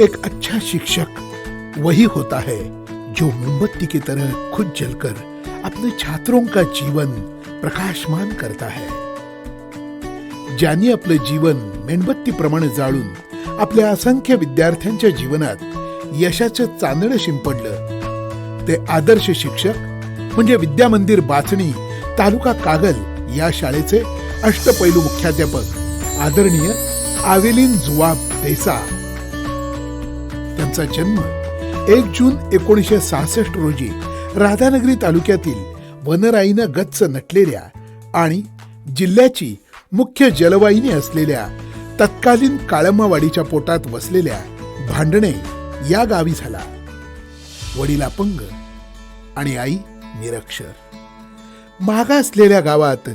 एक अच्छा शिक्षक वही होता है जो मोमबत्ती की तरह खुद जलकर अपने छात्रों का जीवन प्रकाशमान करता है। ज्यांनी आपलं जीवन मेणबत्ती प्रमाणे जाळून आपल्या असंख्य विद्यार्थ्यांच्या जीवनात यशाचं चांदणं शिंपडलं। ते आदर्श शिक्षक म्हणजे विद्यामंदिर बाचणी तालुका कागल या शाळेचे अष्टपैलू मुख्याध्यापक आदरणीय आवेलिन जुवाब देसा। त्यांचा जन्म एक जून एकोणीसशे सहासष्ट रोजी राधानगरी तालुक्यातील वनराईनं गच्च नटलेल्या आणि जिल्ह्याची मुख्य जलवाहिनी असलेल्या तत्कालीन काळम्मावाडीच्या पोटात वसलेल्या भांडणे या गावी झाला. वडील अपंग आणि आई निरक्षर. मागासलेल्या गावात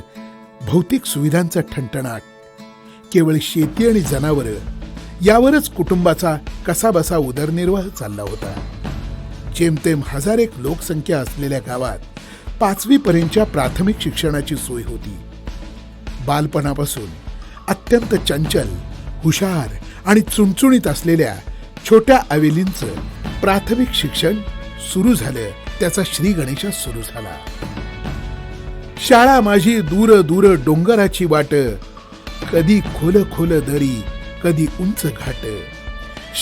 भौतिक सुविधांचा ठणठणाट. केवळ शेती आणि जनावरं यावरच कुटुंबाचा कसाबसा उदरनिर्वाह चालला होता. जेमतेम हजार एक लोकसंख्या असलेल्या गावात पाचवी पर्यंतच्या प्राथमिक शिक्षणाची सोय होती. बालपणापासून अत्यंत चंचल हुशार आणि चुणचुणीत असलेल्या छोट्या अवेलींचं प्राथमिक शिक्षण सुरू झालं त्याचा श्री गणेशा सुरू झाला. शाळा माझी दूर दूर डोंगराची वाट कधी खोल खोल दरी कधी उंच घाट.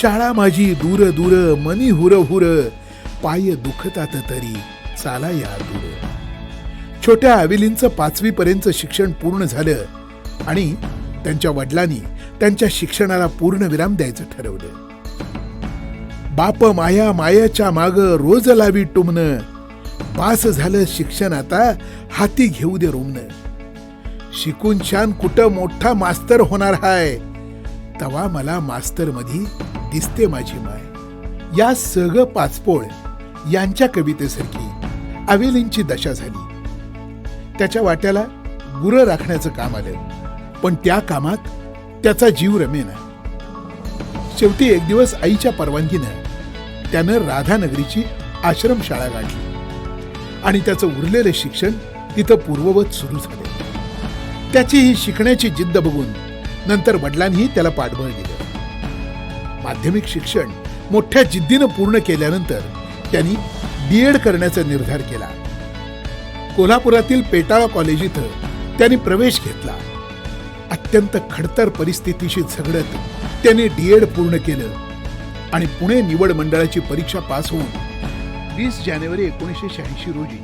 शाळा माझी दूर दूर मनी हुर हुर पाय दुखतात तरी चाला या दूर छोट्या अविलींचं पाचवी पर्यंत शिक्षण पूर्ण झालं आणि त्यांच्या वडिलांनी त्यांच्या शिक्षणाला पूर्ण विराम द्यायचं ठरवलं. बाप माया मायाच्या माग रोज लावी टुमन पास झालं शिक्षण आता हाती घेऊ दे रुमन शिकून छान कुठं मोठा मास्तर होणार हाय? तवा मला मास्तर मधी दिसते माझी माय. या सग पाचपोळ यांच्या कवितेसारखी अवेलींची दशा झाली. त्याच्या वाट्याला गुरं राखण्याचं काम आलं. पण त्या कामात त्याचा जीव रमेना. शेवटी एक दिवस आईच्या परवानगीनं त्यानं राधानगरीची आश्रमशाळा गाठली. आणि त्याचं उरलेलं शिक्षण तिथं पूर्ववत सुरू झाले. त्याची ही शिकण्याची जिद्द बघून नंतर वडिलांनी त्याला पाठबळ दिलं. माध्यमिक शिक्षण मोठ्या जिद्दीनं पूर्ण केल्यानंतर त्यांनी डीएड करण्याचा निर्धार केला. कोल्हापुरातील पेटाळा कॉलेज इथं त्यांनी प्रवेश घेतला. अत्यंत खडतर परिस्थितीशी झगडत त्यांनी डीएड पूर्ण केलं आणि पुणे निवड मंडळाची परीक्षा पास होऊन वीस जानेवारी एकोणीसशे शहाऐंशी रोजी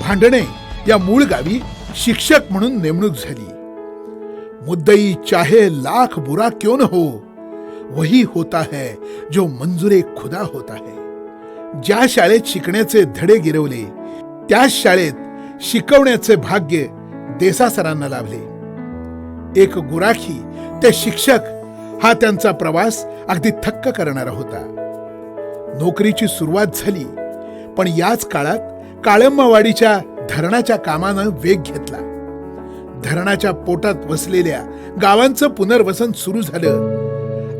भांडणे या मूळ गावी शिक्षक म्हणून नेमणूक झाली. मुद्दई चाहे लाख बुरा क्यों न हो वही होता है जो मंजुरे खुदा होता है। ज्या शाळेत शिकण्याचे धडे गिरवले त्याच शाळेत शिकवण्याचे भाग्य देसा सरांना लाभले. एक गुराखी ते शिक्षक हा त्यांचा प्रवास अगदी थक्क करणारा होता. नोकरीची सुरुवात झाली पण याच काळात काळंबवाडीच्या धरणाच्या कामानं वेग घेतला. धरणाच्या पोटात वसलेल्या गावांचं पुनर्वसन सुरू झालं.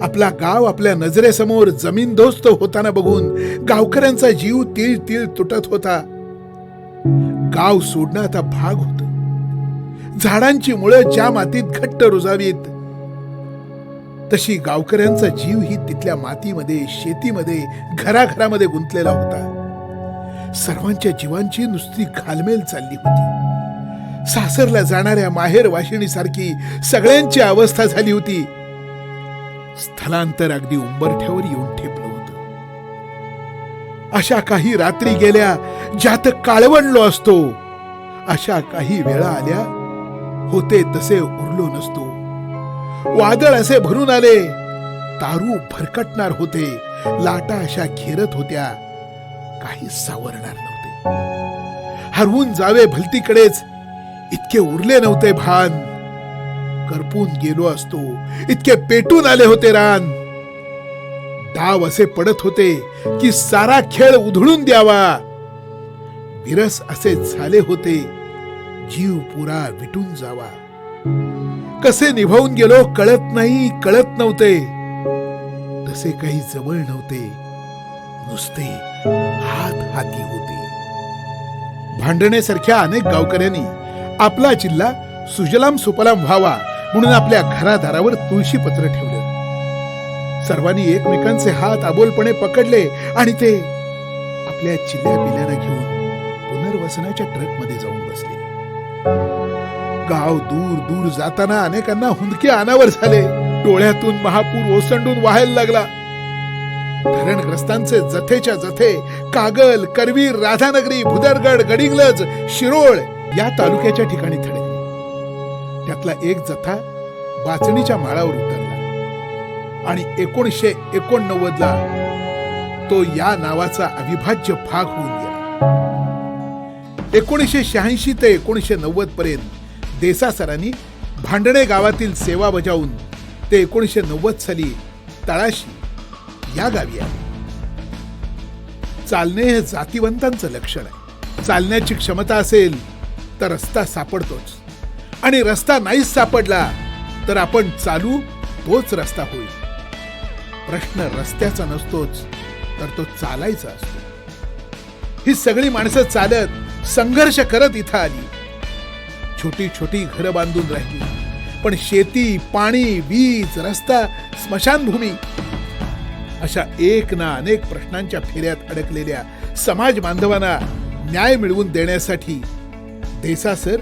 आपला गाव आपल्या नजरेसमोर जमीनदोस्त होताना बघून गावकऱ्यांचा जीव तीळ तीळ तुटत होता. गाव सोडणं आता भाग होत. झाडांची मुळं ज्या मातीत घट्ट रुजावीत तशी गावकऱ्यांचा जीव ही तिथल्या मातीमध्ये शेतीमध्ये घराघरामध्ये गुंतलेला होता. सर्वांच्या जीवांची नुसती घालमेल चालली होती. सासरला जाणाऱ्या माहेर वाशिणीसारखी सगळ्यांची अवस्था झाली होती. स्थलांतर अगदी उंबरठ्यावर येऊन ठेपलं होत. अशा काही रात्री गेल्या ज्यात काळवणलो असतो. अशा काही वेळा आल्या होते तसे उरलो नसतो. वादळ असे भरून आले तारू भरकटणार होते लाटा अशा खेरत होत्या काही सावरणार नव्हते. हरवून जावे भलतीकडेच इतके उरले नव्हते भान. करपून गेलो असतो. इतके पेटून आले होते रान. डाव असे पडत होते की सारा खेळ उधळून द्यावा. विरस असे झाले होते. जीव पुरा विटून जावा. कसे निभावून गेलो कळत नाही कळत नव्हते. तसे काही जवळ नव्हते. नुसते हात हाती होते. भांडण्यासारख्या अनेक गावकऱ्यांनी आपला जिल्हा सुजलाम सुपलाम व्हावा म्हणून आपल्या घरादारावर तुळशी पत्र ठेवलं. सर्वांनी एकमेकांचे हात आबोलपणे पकडले आणि ते आपल्या चिल्ल्या पिल्यांना घेऊन पुनर्वसनाच्या ट्रकमध्ये जाऊन बसले. गाव दूर दूर जाताना अनेकांना हुंदके अनावर झाले. डोळ्यातून महापूर ओसंडून व्हायला लागला. धरणग्रस्तांचे जथेच्या जथे कागल करवीर राधानगरी भुदरगड गडिंगलज शिरोळ या तालुक्याच्या ठिकाणी थडकले त्यातला एक जथा बाचणीच्या माळावर उतरला. आणि एकोणीसशे एकोणनव्वद ला तो या नावाचा अविभाज्य भाग होऊन गेला. एकोणीसशे शहाऐंशी ते एकोणीसशे नव्वद पर्यंत देसा सरांनी भांडणे गावातील सेवा बजावून ते एकोणीसशे नव्वद साली तळाशी या गावी आले. चालणे हे जातीवंतांचं लक्षण आहे. चालण्याची क्षमता असेल तर रस्ता सापडतोच. आणि रस्ता नाहीच सापडला तर आपण चालू तोच रस्ता होईल. प्रश्न रस्त्याचा नसतोच तर तो चालायचा असतो. ही सगळी माणसं चालत संघर्ष करत इथं आली. छोटी छोटी घरं बांधून राहिली. पण शेती पाणी वीज रस्ता स्मशानभूमी अशा एक ना अनेक प्रश्नांच्या फेऱ्यात अडकलेल्या समाज बांधवांना न्याय मिळवून देण्यासाठी देसा सर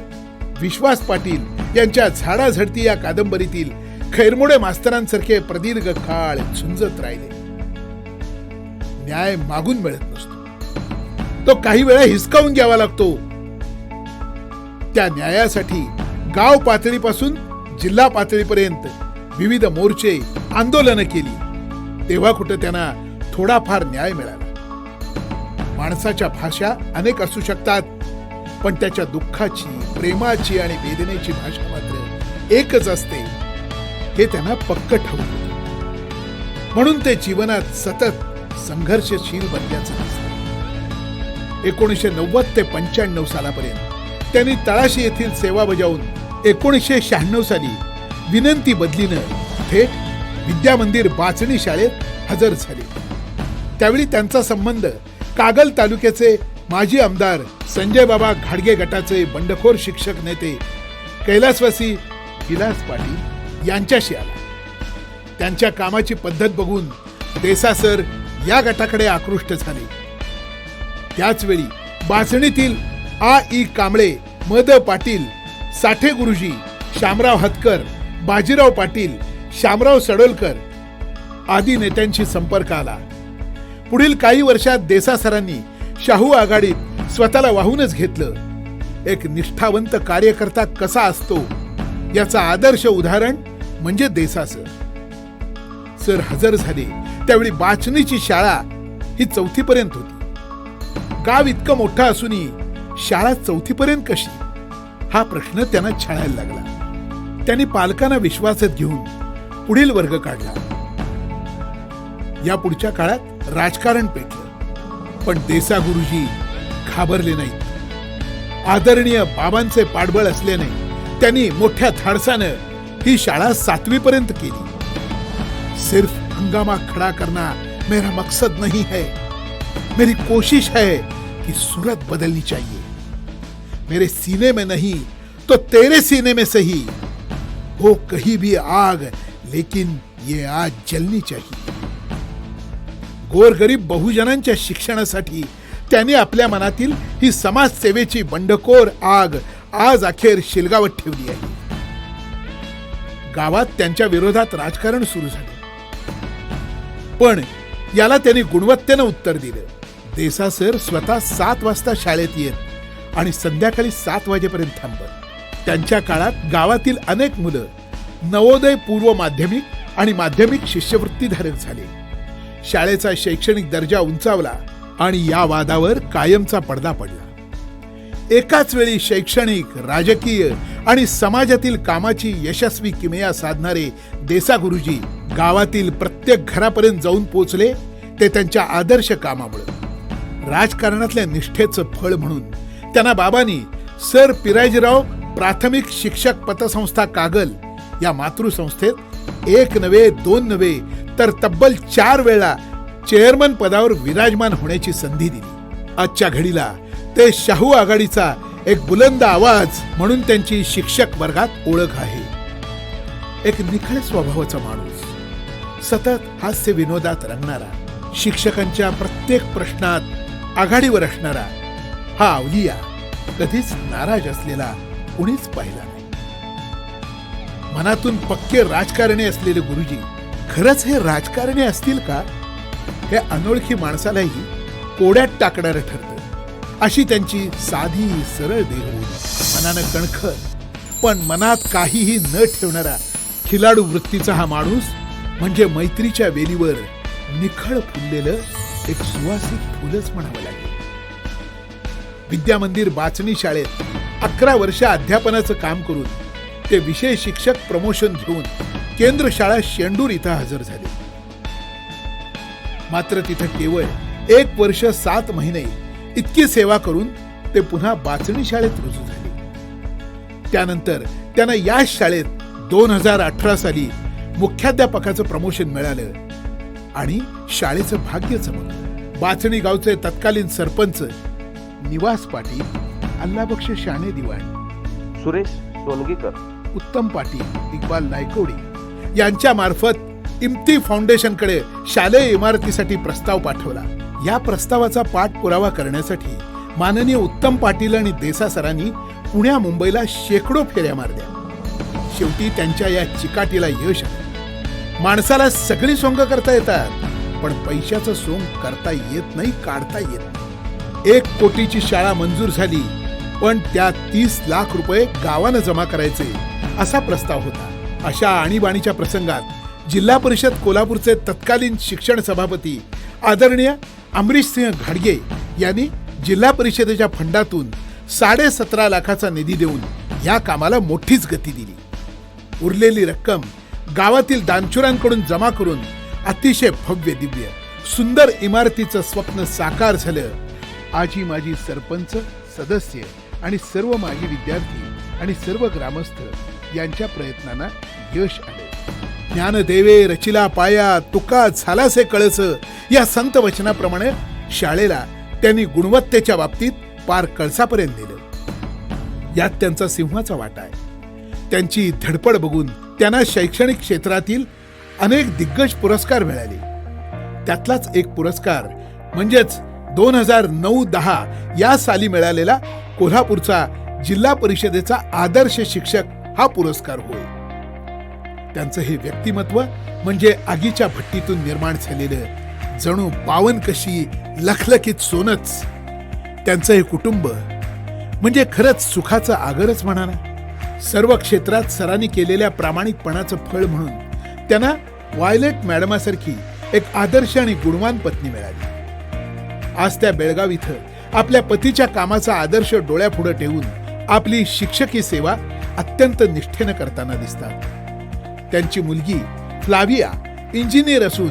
विश्वास पाटील यांच्या झाडाझडती या कादंबरीतील खैरमोडे मास्तरांसारखे प्रदीर्घ काळ झुंजत राहिले. न्याय मागून मिळत नसतो. तो काही वेळा हिसकावून घ्यावा लागतो. त्या न्यायासाठी गाव पातळीपासून जिल्हा पातळीपर्यंत विविध मोर्चे आंदोलनं केली. तेव्हा कुठं त्यांना थोडाफार न्याय मिळाला. माणसाच्या भाषा अनेक असू शकतात पण त्याच्या दुःखाची प्रेमाची आणि वेदनेची भाषा मात्र एकच असते. हे त्यांना पक्क ठाऊक म्हणून ते जीवनात सतत संघर्षशील बनल्याचं दिसत. एकोणीसशे नव्वद ते पंच्याण्णव सालापर्यंत त्यांनी तळाशी येथील सेवा बजावून एकोणीसशे शहाण्णव साली विनंती बदलीनं थेट विद्या मंदिर बाचणी शाळेत हजर झाले. त्यावेळी त्यांचा संबंध कागल तालुक्याचे माजी आमदार संजय बाबा घाडगे गटाचे बंडखोर शिक्षक नेते कैलासवासी विलास पाटील यांच्याशी आला. त्यांच्या कामाची पद्धत बघून देसा सर या गटाकडे आकृष्ट झाले. त्याचवेळी बासणीतील बाचणीतील आ ई कांबळे मद पाटील साठे गुरुजी शामराव हतकर बाजीराव पाटील शामराव सडोलकर आदी नेत्यांशी संपर्क आला. पुढील काही वर्षात देसा सरांनी शाहू आघाडीत स्वतःला वाहूनच घेतलं. एक निष्ठावंत कार्यकर्ता कसा असतो याचा आदर्श उदाहरण म्हणजे देसा सर सर हजर झाले त्यावेळी बाचणीची शाळा ही चौथी पर्यंत होती. गाव इतकं मोठं असूनही शाळा चौथी पर्यंत कशी? हा प्रश्न त्यांना छळायला लागला. त्यांनी पालकांना विश्वासात घेऊन पुढील वर्ग काढला. या पुढच्या काळात राजकारण पेटलं. पण देसा गुरुजी घाबरले नाहीत. आदरणीय बाबांचे पाठबळ असल्याने त्यांनी मोठ्या धाडसानं ही शाळा केली. सिर्फ़ हंगामा खड़ा करना मेरा मकसद नहीं है. मेरी कोशिश है कि सूरत बदलनी चाहिए. मेरे सीने में नहीं तो तेरे सीने में सही. हो कहीं भी आग, लेकिन ये आज जलनी चाहिए। गोरगरीब बहुजनांच्या शिक्षणासाठी त्यांनी आपल्या मनातील ही समाजसेवेची बंडखोर आग आज अखेर शिलगावत ठेवली आहे. गावात त्यांच्या विरोधात राजकारण सुरू झाले. पण याला त्यांनी गुणवत्तेनं उत्तर दिलं. देसा सर स्वतः सात वाजता शाळेत येत आणि संध्याकाळी सात वाजेपर्यंत थांबत. त्यांच्या काळात गावातील अनेक मुलं नवोदय पूर्व माध्यमिक आणि माध्यमिक शिष्यवृत्तीधारक झाले. शाळेचा शैक्षणिक दर्जा उंचावला आणि या वादावर कायमचा पडदा पडला. एकाच वेळी शैक्षणिक राजकीय आणि समाजातील कामाची यशस्वी किमया साधणारे देसा गुरुजी गावातील प्रत्येक घरापर्यंत जाऊन पोचले ते त्यांच्या आदर्श कामामुळे. राजकारणातल्या निष्ठेचं फळ म्हणून त्यांना बाबांनी सर पिराजीराव प्राथमिक शिक्षक पतसंस्था कागल या मातृसंस्थेत एक नव्हे दोन नव्हे तर तब्बल चार वेळा चेअरमन पदावर विराजमान होण्याची संधी दिली. आजच्या घडीला ते शाहू आघाडीचा एक बुलंद आवाज म्हणून त्यांची शिक्षक वर्गात ओळख आहे. एक निखळ स्वभावाचा माणूस सतत हास्य विनोदात रंगणारा शिक्षकांच्या प्रत्येक प्रश्नात आघाडीवर असणारा हा अवलिया कधीच नाराज असलेला कुणीच पाहिला नाही. मनातून पक्के राजकारणी असलेले गुरुजी खरंच हे राजकारणी असतील का? हे अनोळखी माणसालाही कोड्यात टाकणारं ठरतं. अशी त्यांची साधी सरळ देहबोली मनानं कणखर. पण मनात काहीही न ठेवणारा खिलाडू वृत्तीचा हा माणूस म्हणजे मैत्रीच्या वेलीवर निखळ फुललेलं एक सुवासिक फुलच म्हणावं लागेल. विद्यामंदिर बाचणी शाळेत अकरा वर्ष अध्यापनाचं काम करून ते विषय शिक्षक प्रमोशन घेऊन केंद्र शाळा शेंडूर इथं हजर झाले. मात्र तिथं केवळ एक वर्ष सात महिने इतकी सेवा करून ते पुन्हा बाचणी शाळेत रुजू झाले. त्यानंतर त्यांना याच शाळेत दोन हजार अठरा साली मुख्याध्यापकाचं प्रमोशन मिळालं आणि शाळेचं भाग्य चमकलं. बाचणी गावचे तत्कालीन सरपंच निवास पाटील अल्लाबक्ष शाणे दिवाण सुरेश सोनगीकर उत्तम पाटील इक्बाल नायकोडी यांच्या मार्फत इम्ती फाउंडेशनकडे शालेय इमारतीसाठी प्रस्ताव पाठवला. या प्रस्तावाचा पाठपुरावा करण्यासाठी माननीय उत्तम पाटील आणि देसा सरांनी पुण्या मुंबईला शेकडो फेऱ्या मारल्या. शेवटी त्यांच्या या चिकाटीला यश आलं. माणसाला सगळी सोंग करता येतात पण पैशाचं सोंग करता येत नाही काढता येत नाही. एक कोटीची शाळा मंजूर झाली पण त्यात तीस लाख रुपये गावानं जमा करायचे असा प्रस्ताव होता. अशा आणीबाणीच्या प्रसंगात जिल्हा परिषद कोल्हापूरचे तत्कालीन शिक्षण सभापती आदरणीय अमरीश सिंह घाडगे यांनी जिल्हा परिषदेच्या फंडातून साडेसतरा लाखाचा निधी देऊन या कामाला मोठीच गती दिली. उरलेली रक्कम गावातील दानशुरांकडून जमा करून अतिशय भव्य दिव्य सुंदर इमारतीचं स्वप्न साकार झालं. आजी माजी सरपंच सदस्य आणि सर्व माजी विद्यार्थी आणि सर्व ग्रामस्थ यांच्या प्रयत्नांना यश आले. ज्ञानदेवे रचिला पाया तुका झालासे कळस. या संत वचनाप्रमाणे शाळेला त्यांनी गुणवत्तेच्या बाबतीत पार कळसापर्यंत नेलं. यात त्यांचा सिंहाचा वाटा आहे. त्यांची धडपड बघून त्यांना शैक्षणिक क्षेत्रातील अनेक दिग्गज पुरस्कार मिळाले. त्यातलाच एक पुरस्कार म्हणजेच दोन हजार नऊ दहा या साली मिळालेला कोल्हापूरचा जिल्हा परिषदेचा आदर्श शिक्षक हा पुरस्कार होय. त्यांचं हे व्यक्तिमत्व म्हणजे आगीच्या भट्टीतून निर्माण झालेलं जणू पावन कशी लखलखीत सोनच. त्यांचं हे कुटुंब म्हणजे खरंच सुखाचं आगरच म्हणा ना सर्व क्षेत्रात सरांनी केलेल्या प्रामाणिकपणाचं फळ म्हणून त्यांना वायलेट मॅडमासारखी एक आदर्श आणि गुणवान पत्नी मिळाली. आज त्या बेळगाव इथं आपल्या पतीच्या कामाचा आदर्श डोळ्यापुढे ठेवून आपली शिक्षकी सेवा अत्यंत निष्ठेनं करताना दिसतात. त्यांची मुलगी फ्लाविया इंजिनियर असून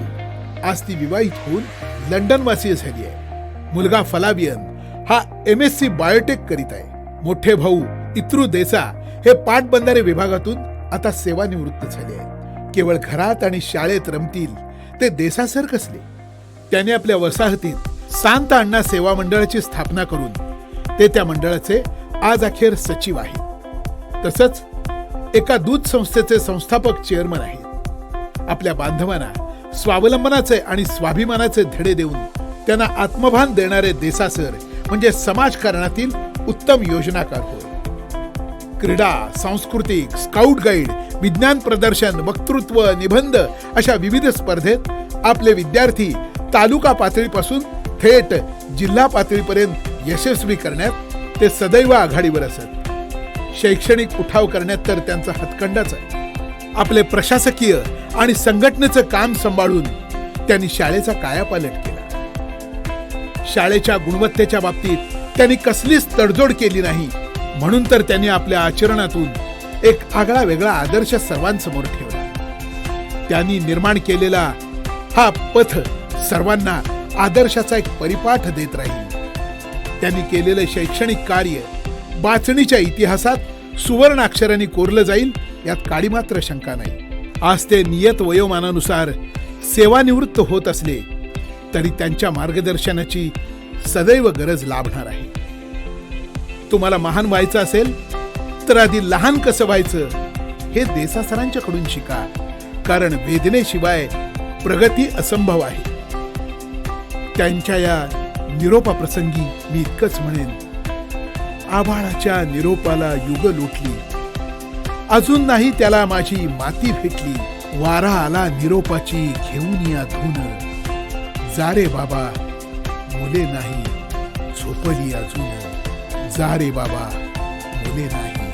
आज ती विवाहित होऊन लंडनवासी झाली आहे. मुलगा फलाबियन हा एम एस सी बायोटेक करीत आहे. मोठे भाऊ इत्रू देसा हे पाटबंधारे विभागातून आता सेवानिवृत्त झाले आहेत. केवळ घरात आणि शाळेत रमतील ते देसासर कसले त्याने आपल्या वसाहतीत सांत अण्णा सेवा मंडळाची स्थापना करून ते त्या मंडळाचे आज अखेर सचिव आहेत. तसंच एका दूध संस्थेचे संस्थापक चेअरमन आहेत. आपल्या बांधवांना स्वावलंबनाचे आणि स्वाभिमानाचे धडे देऊन त्यांना आत्मभान देणारे देसासर म्हणजे समाजकारणातील उत्तम योजनाकार होय क्रीडा सांस्कृतिक स्काउट गाईड विज्ञान प्रदर्शन वक्तृत्व निबंध अशा विविध स्पर्धेत आपले विद्यार्थी तालुका पातळीपासून थेट जिल्हा पातळीपर्यंत यशस्वी करण्यात ते सदैव आघाडीवर असत. शैक्षणिक उठाव करण्यात तर त्यांचा हातखंडाच आहे. आपले प्रशासकीय आणि संघटनेचं काम सांभाळून त्यांनी शाळेचा कायापालट केला. शाळेच्या गुणवत्तेच्या बाबतीत त्यांनी कसलीच तडजोड केली नाही म्हणून तर त्यांनी आपल्या आचरणातून एक आगळा वेगळा आदर्श सर्वांसमोर ठेवला. त्यांनी निर्माण केलेला हा पथ सर्वांना आदर्शाचा एक परिपाठ देत राहील. त्यांनी केलेलं शैक्षणिक कार्य बाचणीच्या इतिहासात सुवर्णाक्षरांनी कोरलं जाईल यात काळी मात्र शंका नाही. आज ते नियत वयोमानानुसार सेवानिवृत्त होत असले तरी त्यांच्या मार्गदर्शनाची सदैव गरज लाभणार आहे. तुम्हाला महान व्हायचं असेल तर आधी लहान कसं व्हायचं हे देसासरांच्याकडून शिका. कारण वेदनेशिवाय प्रगती असंभव आहे. त्यांच्या या निरोपाप्रसंगी मी इतकंच म्हणेन आभाळाच्या निरोपाला युग लोटली. अजून नाही त्याला माझी माती भेटली. वारा आला निरोपाची घेऊन या धुन. जा रे बाबा मुले नाही झोपली अजून. जा रे बाबा मुले नाही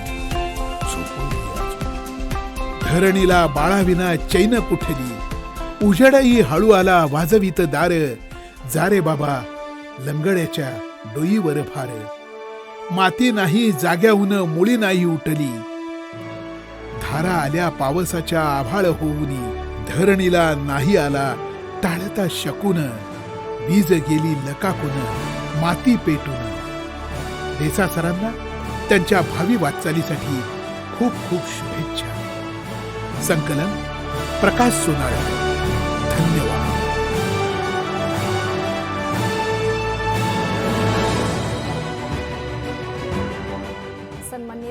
झोपली अजून. धरणीला बाळाविना चैन कुठली. उजडही हळू आला वाजवीत दार. जा रे बाबा लंगड्याच्या डोईवर फार माती नाही जाग्याहून मुळी नाही उठली. धारा आल्या पावसाच्या आभाळ होऊन धरणीला नाही आला टाळता शकून वीज गेली लकाकून माती पेटून. देसा सरांना त्यांच्या भावी वाटचालीसाठी खूप खूप शुभेच्छा. संकलन प्रकाश सोनाळे धन्यवाद.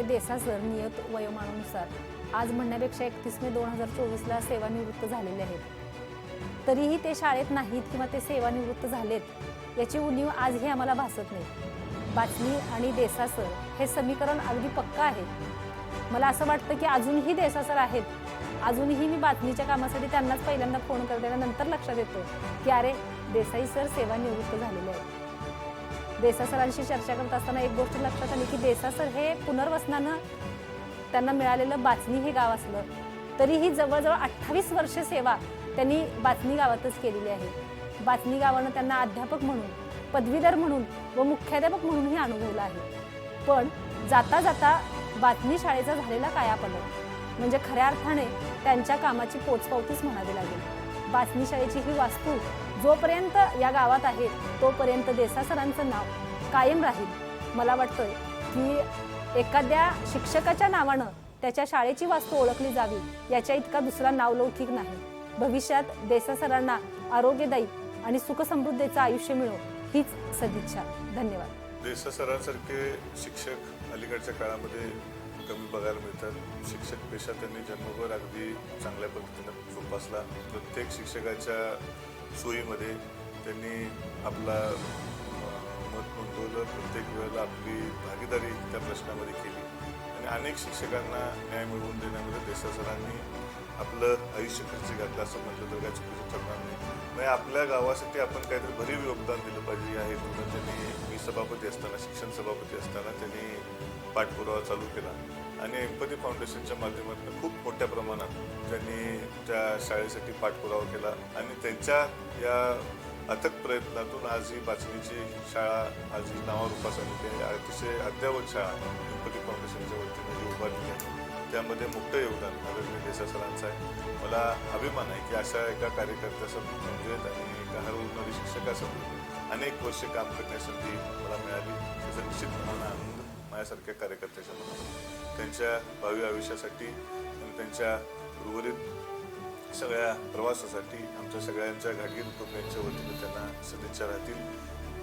सन्माननीय देसा सर नियत वयोमानानुसार आज म्हणण्यापेक्षा एकतीस मे दोन हजार चोवीसला सेवानिवृत्त झालेले आहेत. तरीही ते शाळेत नाहीत किंवा ते सेवानिवृत्त झालेत याची उणीव आजही आम्हाला भासत नाही. बातमी आणि देसा सर हे समीकरण अगदी पक्का आहे. मला असं वाटतं की अजूनही देसासर आहेत. अजूनही मी बातमीच्या कामासाठी त्यांनाच पहिल्यांदा फोन करते नंतर लक्षात येतो की अरे देसाई सर सेवानिवृत्त झालेले आहेत. देसा सरांशी चर्चा करत असताना एक गोष्ट लक्षात आली की देसा सर हे पुनर्वसनानं त्यांना मिळालेलं बाचणी हे गाव असलं तरीही जवळजवळ अठ्ठावीस वर्ष सेवा त्यांनी बातमी गावातच केलेली आहे. बातमी गावानं त्यांना अध्यापक म्हणून पदवीधर म्हणून व मुख्याध्यापक म्हणूनही अनुभवलं आहे. पण जाता जाता बातमी शाळेचा झालेला कायापलट म्हणजे खऱ्या अर्थाने त्यांच्या कामाची पोचपावतीच म्हणावी लागेल. बातमी शाळेची ही वास्तू जोपर्यंत या गावात आहे तोपर्यंत देसा सरांचं नाव कायम राहील. मला वाटतंय की एखाद्या शिक्षकाच्या नावानं त्याच्या शाळेची वास्तू ओळखली जावी याच्या इतका दुसरा नावलौकिक नाही. भविष्यात देसा सरांना आरोग्यदायी आणि सुखसमृद्धीचं आयुष्य मिळो हीच सदिच्छा. धन्यवाद. देसा सरांसारखे शिक्षक अलीकडच्या काळामध्ये कमी बघायला मिळतात. शिक्षक पेशा त्यांनी जन्मभर अगदी चांगल्या पद्धतीनं जोपासला. प्रत्येक शिक्षकाच्या सोयीमध्ये त्यांनी आपला मत नोंदवलं. प्रत्येक वेळेला आपली भागीदारी त्या प्रश्नामध्ये केली. आणि अनेक शिक्षकांना न्याय मिळवून देण्यामध्ये देसा सरांनी आपलं आयुष्य खर्च घातलं असं म्हटलं तर काय चुकीचं ठरणार नाही. म्हणजे आपल्या गावासाठी आपण काहीतरी भरीव योगदान दिलं पाहिजे या हेतूनं त्यांनी मी सभापती असताना शिक्षण सभापती असताना त्यांनी पाठपुरावा चालू केला. आणि एम्पती फाउंडेशनच्या माध्यमातून खूप मोठ्या प्रमाणात त्यांनी त्या शाळेसाठी पाठपुरावा केला आणि त्यांच्या या अथक प्रयत्नातून आज ही बाचणीची शाळा आज ही नावारूपास आलेली अतिशय अद्यावत शाळा गणपती फाउंडेशनच्या वतीने जी उभारली आहे. त्यामध्ये मोठं योगदान आदरणीय देसा सरांचं आहे. मला अभिमान आहे की अशा एका कार्यकर्त्यासमोर म्हणजे आणि एका हरवणारी शिक्षकासमोर अनेक वर्षे काम करण्यासाठी मला मिळाली. त्याचा निश्चितपणाने आनंद माझ्यासारख्या कार्यकर्त्याच्या मनात त्यांच्या भावी आयुष्यासाठी आणि त्यांच्या उर्वरित सगळ्या प्रवासासाठी आमच्या सगळ्यांच्या घाटगी कुटुंबियांच्या वतीने त्यांना सदिच्छा राहतील.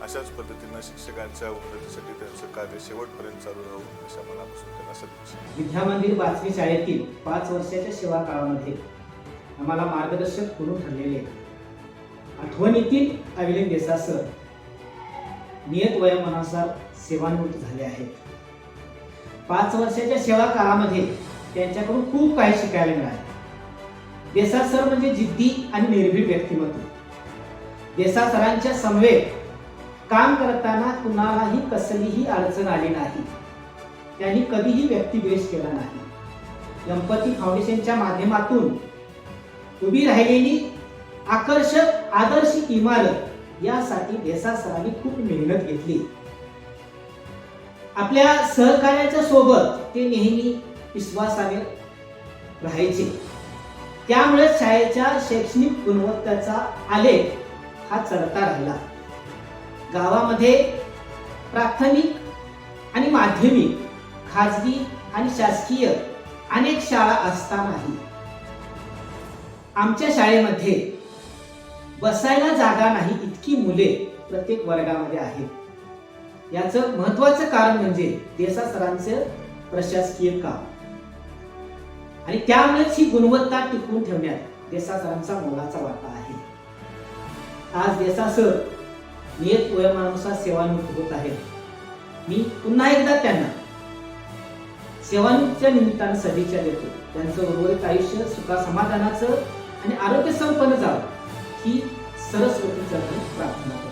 अशाच पद्धतीनं शिक्षकांच्या उन्नतीसाठी त्यांचं कार्य शेवटपर्यंत चालू राहू अशा मनापासून त्यांना सदिच्छा. विद्या मंदिर शाळेतील पाच वर्षाच्या सेवा काळामध्ये आम्हाला मार्गदर्शक म्हणून ठरलेले आठवणीतील अविलीन देसा सर नियत वयोमानानुसार सेवानिवृत्त झाले आहेत. पाच वर्षाच्या सेवा काळामध्ये त्यांच्याकडून खूप काही शिकायला मिळाले. देसा सर म्हणजे जिद्दी आणि निर्भीड व्यक्तिमत्व. देसा सरांच्या समवेत काम करताना कुणालाही कसलीही अडचण आली नाही. त्यांनी कधीही व्यक्तिद्वेष केला नाही. गणपती फाउंडेशनच्या माध्यमातून उभी राहिलेली आकर्षक आदर्शिक इमारत यासाठी देसा सरांनी खूप मेहनत घेतली. आपल्या सहकार्याच्या सोबत ते नेहमी विश्वासाने राहायचे. त्यामुळे शाळेच्या शैक्षणिक गुणवत्तेचा आलेख हा चढता राहिला. गावामध्ये प्राथमिक आणि माध्यमिक खाजगी आणि शासकीय अनेक शाळा असतानाही आमच्या शाळेमध्ये बसायला जागा नाही इतकी मुले प्रत्येक वर्गामध्ये आहेत. याचं महत्वाचं कारण म्हणजे देसा सरांचं प्रशासकीय काम. आणि त्यामुळेच ही गुणवत्ता टिकवून ठेवण्यात देसा सरांचा मोलाचा वाटा आहे. आज देसा सर नियत वयोमानानुसार सेवानिवृत्त होत आहेत. मी पुन्हा एकदा त्यांना सेवानिवृत्तीच्या निमित्तानं सदिच्छा देतो. त्यांचं उर्वरित आयुष्य सुखा समाधानाचं आणि आरोग्य संपन्न जावं ही सरस्वतीच्या प्रार्थना करतो.